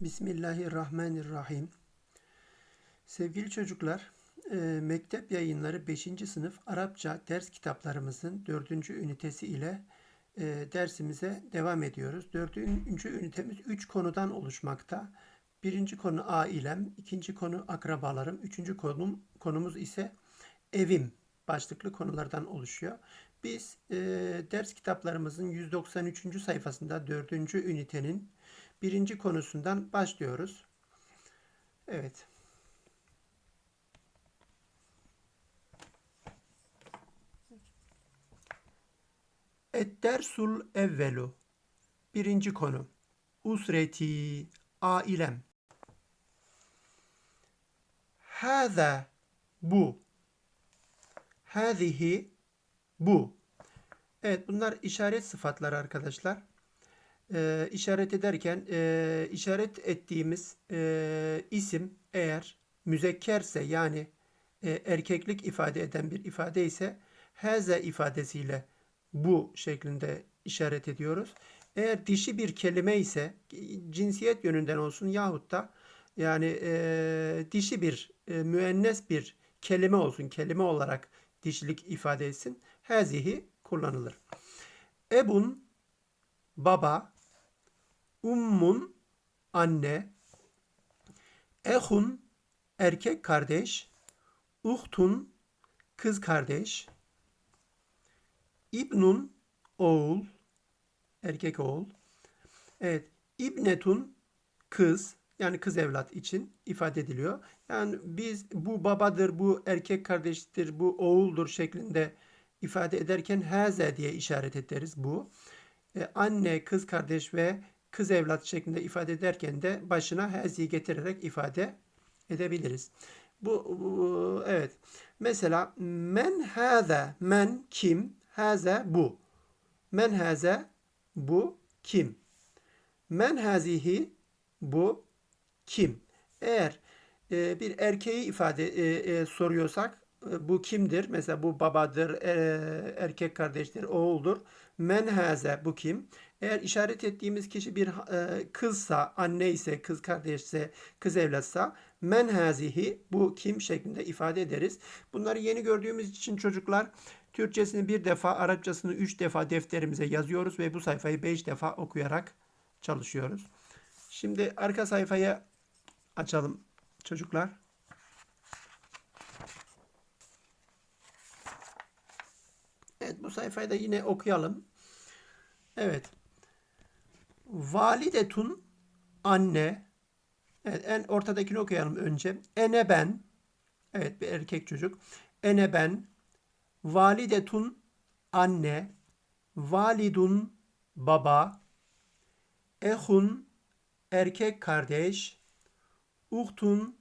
Bismillahirrahmanirrahim. Sevgili çocuklar, e, Mektep Yayınları 5. sınıf Arapça ders kitaplarımızın 4. ünitesi ile e, dersimize devam ediyoruz. 4. ünitemiz 3 konudan oluşmakta. Birinci konu ailem, ikinci konu akrabalarım, üçüncü konum, konumuz ise evim başlıklı konulardan oluşuyor. Biz e, ders kitaplarımızın 193. sayfasında 4. ünitenin birinci konusundan başlıyoruz. Evet. Eddersul evvelu. Birinci konu. Usreti, ailem. Hâzâ, bu. Hâzihi, bu. Evet bunlar işaret sıfatları arkadaşlar e, işaret ederken e, işaret ettiğimiz e, isim eğer müzekkerse yani e, erkeklik ifade eden bir ifade ise heze ifadesiyle bu şeklinde işaret ediyoruz. Eğer dişi bir kelime ise cinsiyet yönünden olsun yahut da yani e, dişi bir e, müennes bir kelime olsun kelime olarak dişilik ifade etsin. Hezihi kullanılır. Ebun baba ummun anne, ehun erkek kardeş, uhtun kız kardeş, ibnun oğul, erkek oğul. Evet, ibnetun kız yani kız evlat için ifade ediliyor. Yani biz bu babadır, bu erkek kardeştir, bu oğuldur şeklinde ifade ederken haze diye işaret ederiz bu. Ee, anne, kız kardeş ve kız evlat şeklinde ifade ederken de başına hazi getirerek ifade edebiliriz. Bu, bu evet. Mesela men haza men kim haza bu. Men haza bu kim? Men hazihi bu kim? Eğer e, bir erkeği ifade e, e, soruyorsak e, bu kimdir? Mesela bu babadır, e, erkek kardeştir, oğuldur. Men haze bu kim? Eğer işaret ettiğimiz kişi bir e, kızsa, anne ise, kız kardeşse, kız evlatsa men hazihi bu kim şeklinde ifade ederiz. Bunları yeni gördüğümüz için çocuklar Türkçesini bir defa, Arapçasını üç defa defterimize yazıyoruz ve bu sayfayı beş defa okuyarak çalışıyoruz. Şimdi arka sayfayı açalım çocuklar. Evet bu sayfayı da yine okuyalım. Evet. Validetun anne. Evet en ortadakini okuyalım önce. Ene ben. Evet bir erkek çocuk. Ene ben. Validetun anne. Validun baba. Ehun erkek kardeş. Uhtun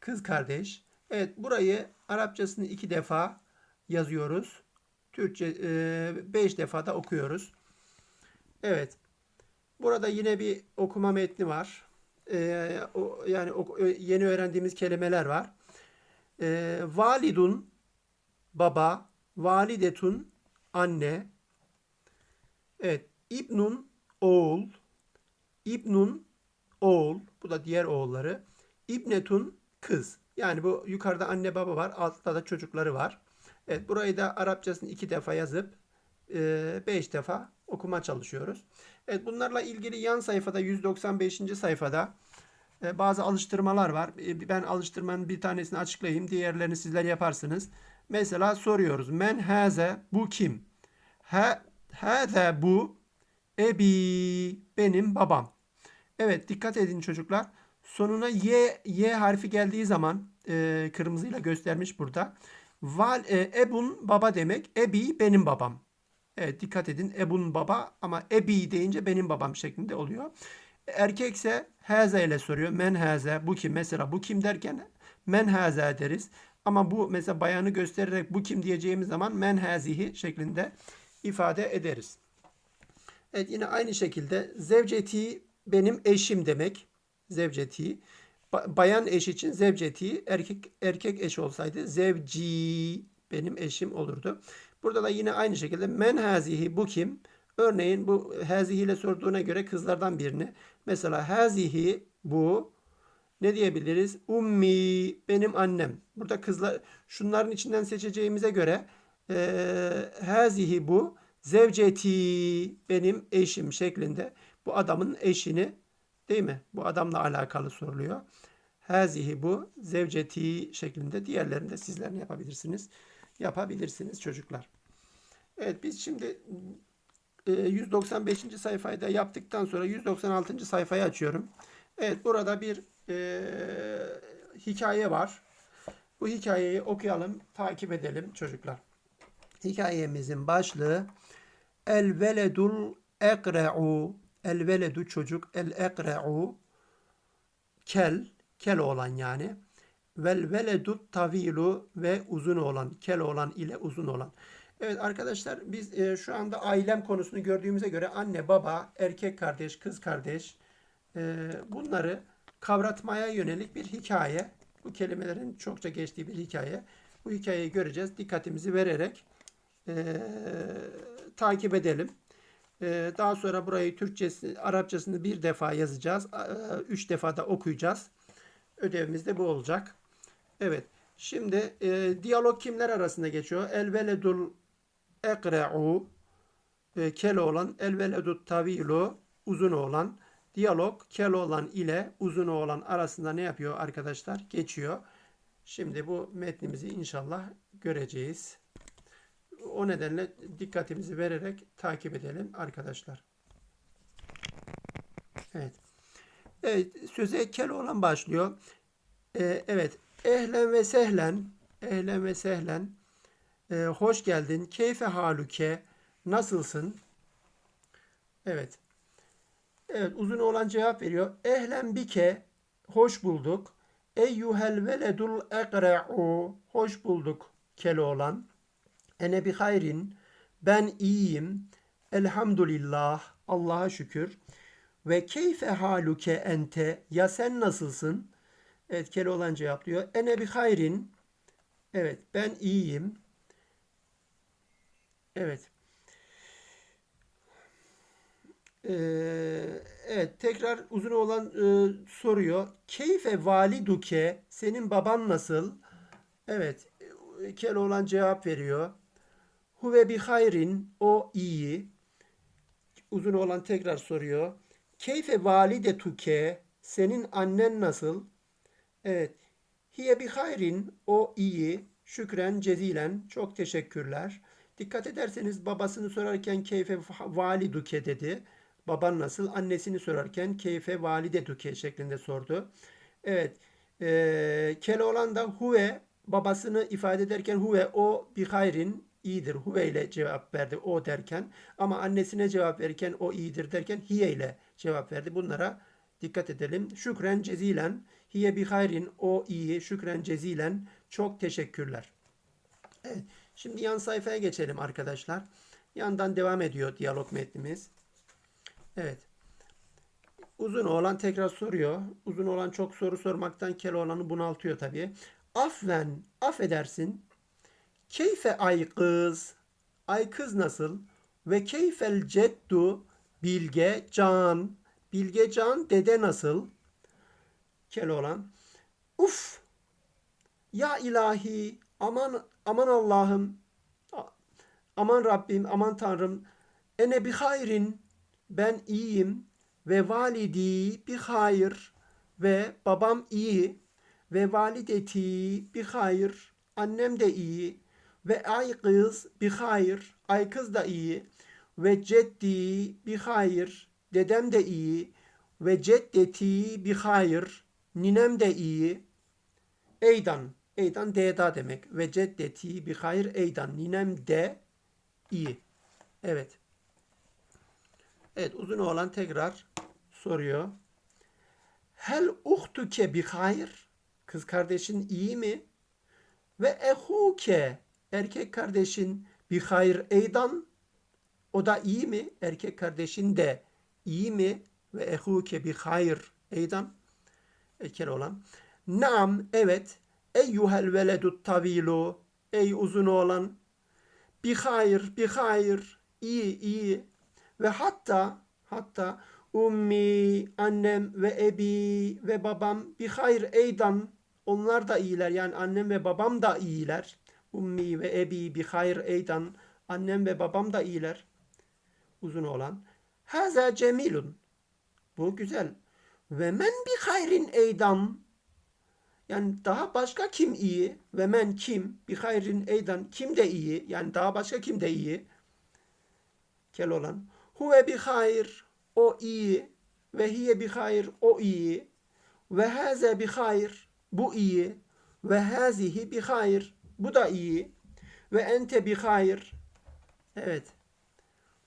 kız kardeş. Evet burayı Arapçasını iki defa yazıyoruz. Türkçe e, beş defa da okuyoruz. Evet. Burada yine bir okuma metni var. Ee, o, yani o, yeni öğrendiğimiz kelimeler var. Ee, validun baba, validetun anne. Evet, İbnun oğul, İbnun oğul, bu da diğer oğulları. İbnetun kız. Yani bu yukarıda anne baba var, altta da çocukları var. Evet, burayı da Arapçasını iki defa yazıp e, beş defa okuma çalışıyoruz. Evet bunlarla ilgili yan sayfada 195. sayfada e, bazı alıştırmalar var. E, ben alıştırmanın bir tanesini açıklayayım. Diğerlerini sizler yaparsınız. Mesela soruyoruz. Men haze bu kim? Ha, haze bu ebi benim babam. Evet dikkat edin çocuklar. Sonuna y, y harfi geldiği zaman e, kırmızıyla göstermiş burada. Val, e, ebun baba demek. Ebi benim babam. Evet dikkat edin. Ebun baba ama ebi deyince benim babam şeklinde oluyor. Erkekse haze ile soruyor. Men haze bu kim? Mesela bu kim derken men haze deriz. Ama bu mesela bayanı göstererek bu kim diyeceğimiz zaman men hazihi şeklinde ifade ederiz. Evet yine aynı şekilde zevceti benim eşim demek. Zevceti. Bayan eş için zevceti, erkek erkek eş olsaydı zevci benim eşim olurdu. Burada da yine aynı şekilde men hazihi bu kim? Örneğin bu hazihi ile sorduğuna göre kızlardan birini. Mesela hazihi bu. Ne diyebiliriz? Ummi benim annem. Burada kızlar şunların içinden seçeceğimize göre eee hazihi bu zevceti benim eşim şeklinde bu adamın eşini değil mi? Bu adamla alakalı soruluyor. Hazihi bu zevceti şeklinde diğerlerini de sizler ne yapabilirsiniz? Yapabilirsiniz çocuklar. Evet biz şimdi e, 195. sayfayı da yaptıktan sonra 196. sayfayı açıyorum. Evet burada bir e, hikaye var. Bu hikayeyi okuyalım, takip edelim çocuklar. Hikayemizin başlığı El veledul ekre'u El veledu çocuk El ekre'u Kel Kel olan yani. Vel veledu tavilu ve uzun olan. Kel olan ile uzun olan. Evet arkadaşlar biz e, şu anda ailem konusunu gördüğümüze göre anne, baba, erkek kardeş, kız kardeş e, bunları kavratmaya yönelik bir hikaye. Bu kelimelerin çokça geçtiği bir hikaye. Bu hikayeyi göreceğiz. Dikkatimizi vererek e, takip edelim. E, daha sonra burayı Türkçesi, Arapçasını bir defa yazacağız. E, üç defa da okuyacağız. Ödevimiz de bu olacak. Evet. Şimdi e, diyalog kimler arasında geçiyor? El veledul ekre'u e, kel olan el veledut tavilu uzun olan diyalog kel olan ile uzun olan arasında ne yapıyor arkadaşlar? Geçiyor. Şimdi bu metnimizi inşallah göreceğiz. O nedenle dikkatimizi vererek takip edelim arkadaşlar. Evet. Evet, söze kel olan başlıyor. Ee, evet, ehlen ve sehlen, ehlen ve sehlen, Ee, hoş geldin, keyfe haluke, nasılsın? Evet. Evet, uzun olan cevap veriyor. Ehlen bike, hoş bulduk. Eyyuhel veledul ekre'u, hoş bulduk kel olan. Ene bi hayrin, ben iyiyim. Elhamdülillah, Allah'a şükür. Ve keyfe haluke ente, ya sen nasılsın? Evet, kel olan cevaplıyor. Ene bi hayrin, evet ben iyiyim. Evet. Ee, evet tekrar uzun olan e, soruyor. Keyfe validuke senin baban nasıl? Evet. Kel olan cevap veriyor. Huve bi hayrin o iyi. Uzun olan tekrar soruyor. Keyfe validetuke senin annen nasıl? Evet. Hiye bi hayrin o iyi. Şükren cezilen çok teşekkürler. Dikkat ederseniz babasını sorarken keyfe validuke dedi. Baban nasıl? Annesini sorarken keyfe valideduke şeklinde sordu. Evet. E, Keloğlan da huve babasını ifade ederken huve o bi hayrin iyidir. Huve ile cevap verdi o derken. Ama annesine cevap verirken o iyidir derken hiye ile cevap verdi. Bunlara dikkat edelim. Şükren cezilen hiye bi hayrin o iyi. Şükren cezilen çok teşekkürler. Evet. Şimdi yan sayfaya geçelim arkadaşlar. Yandan devam ediyor diyalog metnimiz. Evet. Uzun olan tekrar soruyor. Uzun olan çok soru sormaktan kel olanı bunaltıyor tabii. Afven, affedersin. Keyfe ay kız. Ay kız nasıl? Ve keyfel ceddu. Bilge can. Bilge can dede nasıl? Kel olan. Uf. Ya ilahi. Aman aman Allah'ım. Aman Rabbim, aman Tanrım. Ene bi hayrin. Ben iyiyim ve validi bi hayır ve babam iyi ve valideti bi hayır. Annem de iyi ve ay kız bi hayır. Ay kız da iyi ve ceddi bi hayır. Dedem de iyi ve ceddeti bi hayır. Ninem de iyi. Eydan Eydan deda demek. Ve ceddeti bi hayır eydan. Ninem de iyi. Evet. Evet uzun olan tekrar soruyor. Hel uhtuke bi hayır. Kız kardeşin iyi mi? Ve ehuke erkek kardeşin bi hayır eydan. O da iyi mi? Erkek kardeşin de iyi mi? Ve ehuke bi hayır eydan. Erkek olan. Nam evet. Eyyuhel veledut tavilu. Ey uzun olan. Bi hayır, bi hayır. İyi, iyi. Ve hatta hatta Ummi, annem ve ebi ve babam bi hayr eydan. Onlar da iyiler. Yani annem ve babam da iyiler. Ummi ve ebi bi hayr eydan. Annem ve babam da iyiler. Uzun olan. Haza cemilun. Bu güzel. Ve men bi hayrin eydan. Yani daha başka kim iyi? Ve men kim? Bi hayrin eydan. Kim de iyi? Yani daha başka kim de iyi? Kel olan. Huve bi hayr. O iyi. Ve hiye bi hayr. O iyi. Ve haze bi hayr. Bu iyi. Ve hazihi bi hayr. Bu da iyi. Ve ente bi hayr. Evet.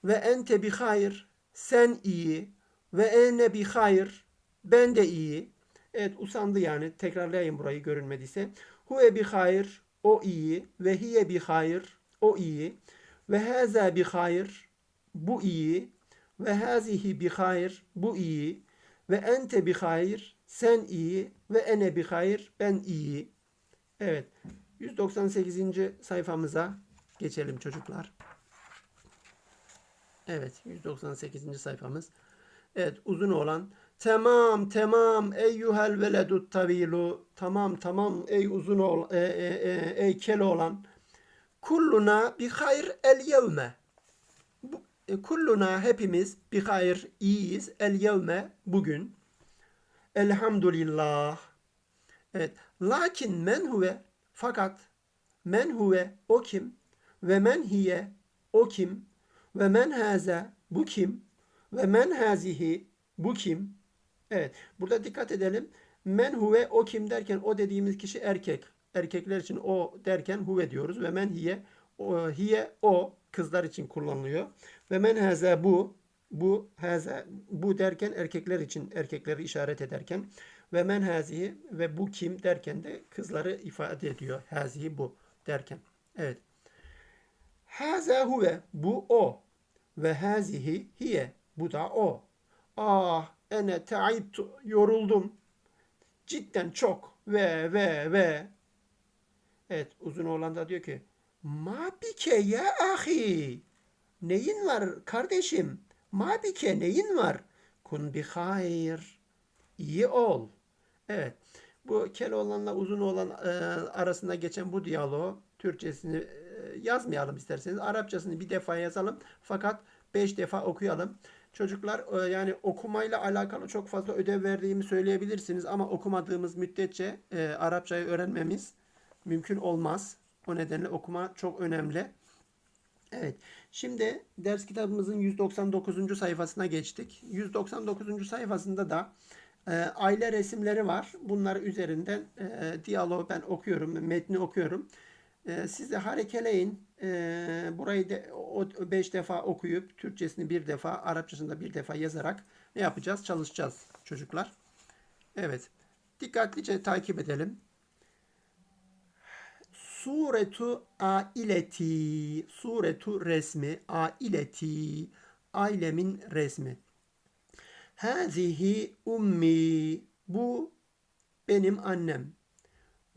Ve ente bi hayr. Sen iyi. Ve ene bi hayr. Ben de iyi. Evet usandı yani. Tekrarlayayım burayı görünmediyse. Huve bi hayr. O iyi. Ve hiye bi hayr. O iyi. Ve haza bi hayr. Bu iyi. Ve hazihi bi hayr. Bu iyi. Ve ente bi hayr. Sen iyi. Ve ene bi hayr. Ben iyi. Evet. 198. sayfamıza geçelim çocuklar. Evet 198. sayfamız. Evet uzun olan Tamam tamam eyyuhel veledut tavilu tamam tamam ey uzun ol e, e, e, ey kel olan kulluna bi hayr el yevme e, kulluna hepimiz bi hayr iyiyiz el yevme bugün elhamdülillah evet lakin men huve fakat men huve o kim ve men hiye o kim ve men haza bu kim ve men hazihi bu kim Evet. Burada dikkat edelim. Men huve o kim derken o dediğimiz kişi erkek. Erkekler için o derken huve diyoruz ve men hiye o, hiye o kızlar için kullanılıyor. Ve men haza bu bu haza bu derken erkekler için erkekleri işaret ederken ve men hazihi ve bu kim derken de kızları ifade ediyor. Hazihi bu derken. Evet. Haza huve bu o ve hazihi hiye bu da o. Ah ene taibtu yoruldum. Cidden çok ve ve ve. Evet uzun olan da diyor ki Ma bike ya ahi. Neyin var kardeşim? Ma bike neyin var? Kun bi hayır. İyi ol. Evet. Bu Keloğlan'la uzun olan e, arasında geçen bu diyaloğu Türkçesini yazmayalım isterseniz. Arapçasını bir defa yazalım. Fakat beş defa okuyalım. Çocuklar e, yani okumayla alakalı çok fazla ödev verdiğimi söyleyebilirsiniz ama okumadığımız müddetçe e, Arapçayı öğrenmemiz mümkün olmaz. O nedenle okuma çok önemli. Evet. Şimdi ders kitabımızın 199. sayfasına geçtik. 199. sayfasında da e, aile resimleri var. Bunlar üzerinden e, diyaloğu ben okuyorum, metni okuyorum. E, siz de harekeleyin. E, burayı da o 5 defa okuyup Türkçesini bir defa, Arapçasını da bir defa yazarak ne yapacağız? Çalışacağız çocuklar. Evet. Dikkatlice takip edelim. Suretu aileti. Suretu resmi. Aileti. Ailemin resmi. Hazihi ummi. Bu benim annem.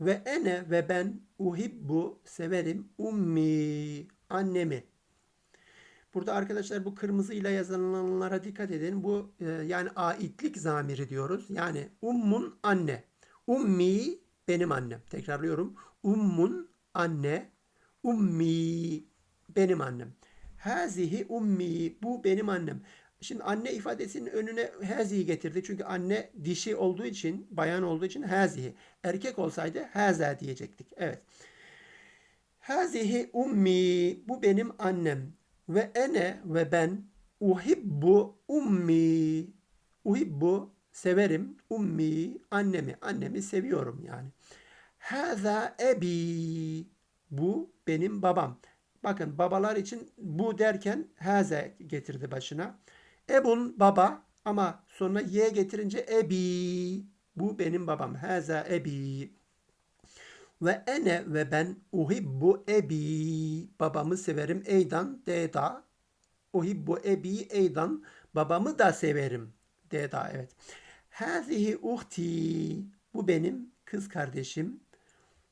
Ve ene ve ben uhibbu severim ummi. Annemi. Burada arkadaşlar bu kırmızıyla yazılanlara dikkat edin. Bu e, yani aitlik zamiri diyoruz. Yani ummun anne. Ummi benim annem. Tekrarlıyorum. Ummun anne. Ummi benim annem. Hazihi ummi bu benim annem. Şimdi anne ifadesinin önüne hazihi getirdi. Çünkü anne dişi olduğu için, bayan olduğu için hazihi. Erkek olsaydı haza diyecektik. Evet. Hazihi ummi bu benim annem ve ene ve ben uhibbu ummi uhibbu severim ummi annemi annemi seviyorum yani. Haza ebi bu benim babam. Bakın babalar için bu derken haza getirdi başına. Ebun baba ama sonra ye getirince ebi bu benim babam. Haza ebi. Ve ene ve ben uhibbu ebi. Babamı severim. Eydan deda. Uhibbu ebi eydan. Babamı da severim. Deda evet. Hazihi uhti. Bu benim kız kardeşim.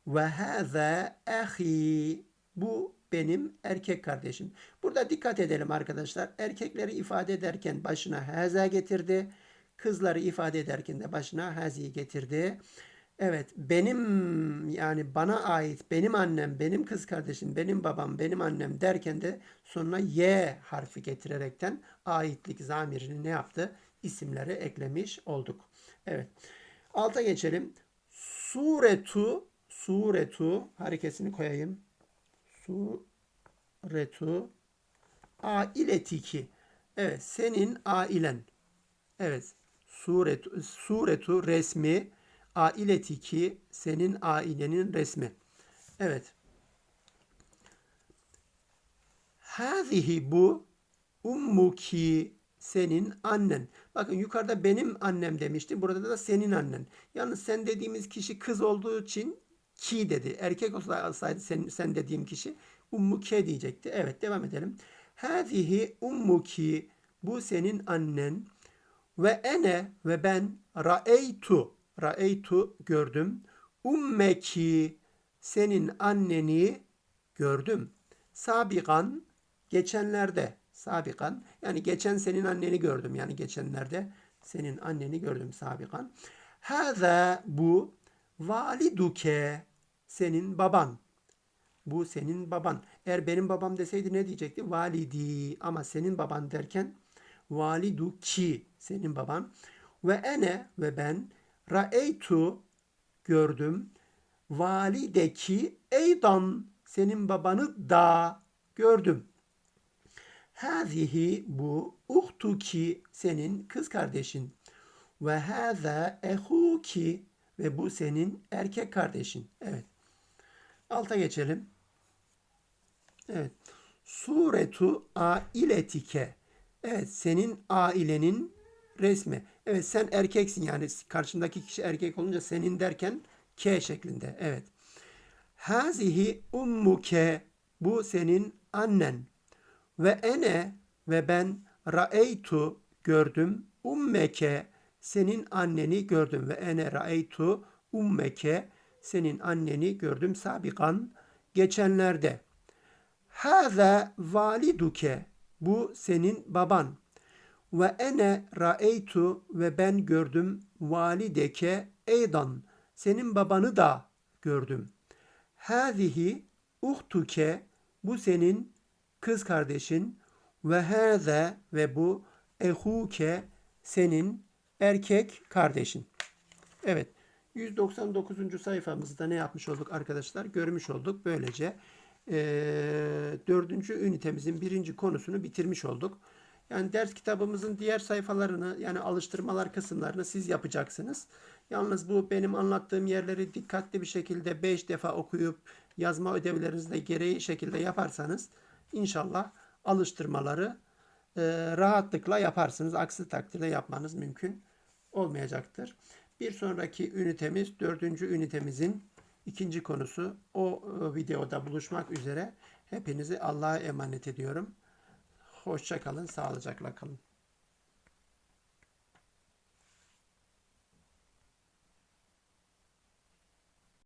Ve haza ahi. Bu benim erkek kardeşim. Burada dikkat edelim arkadaşlar. Erkekleri ifade ederken başına haza getirdi. Kızları ifade ederken de başına haziyi getirdi. Evet, benim yani bana ait benim annem, benim kız kardeşim, benim babam, benim annem derken de sonuna y harfi getirerekten aitlik zamirini ne yaptı? İsimleri eklemiş olduk. Evet. Alta geçelim. Suretu suretu harekesini koyayım. Suretu ailetiki. Evet, senin ailen. Evet. Suretu, suretu resmi ailetiki senin ailenin resmi. Evet. Hazihi bu ummuki senin annen. Bakın yukarıda benim annem demişti. Burada da senin annen. Yalnız sen dediğimiz kişi kız olduğu için ki dedi. Erkek olsaydı sen, sen dediğim kişi ummuke diyecekti. Evet devam edelim. Hazihi ummuki bu senin annen ve ene ve ben ra'eytu ra'eytu gördüm. Ummeki senin anneni gördüm. Sabikan geçenlerde sabikan yani geçen senin anneni gördüm yani geçenlerde senin anneni gördüm sabikan. Haza bu validuke senin baban. Bu senin baban. Eğer benim babam deseydi ne diyecekti? Validi. Ama senin baban derken validuki senin baban. Ve ene ve ben ra'eytu gördüm. Valideki eydan senin babanı da gördüm. Hazihi bu uhtuki senin kız kardeşin. Ve haza ehuki ve bu senin erkek kardeşin. Evet. Alta geçelim. Evet. Suretu ailetike. Evet senin ailenin resmi. Evet sen erkeksin yani karşındaki kişi erkek olunca senin derken K şeklinde. Evet. Hazihi ummuke. Bu senin annen. Ve ene ve ben ra'eytu gördüm. Ummeke senin anneni gördüm. Ve ene ra'eytu ummeke senin anneni gördüm. Sabikan geçenlerde. Haza validuke bu senin baban. Ve ene ra'eytu ve ben gördüm valideke eydan senin babanı da gördüm. Hazihi uhtuke bu senin kız kardeşin ve haza ve bu ehuke senin erkek kardeşin. Evet. 199. sayfamızda ne yapmış olduk arkadaşlar? Görmüş olduk. Böylece e, dördüncü ünitemizin birinci konusunu bitirmiş olduk. Yani ders kitabımızın diğer sayfalarını yani alıştırmalar kısımlarını siz yapacaksınız. Yalnız bu benim anlattığım yerleri dikkatli bir şekilde 5 defa okuyup yazma ödevlerinizi de gereği şekilde yaparsanız inşallah alıştırmaları rahatlıkla yaparsınız. Aksi takdirde yapmanız mümkün olmayacaktır. Bir sonraki ünitemiz dördüncü ünitemizin ikinci konusu. O e, videoda buluşmak üzere. Hepinizi Allah'a emanet ediyorum. Hoşça kalın, sağlıcakla kalın.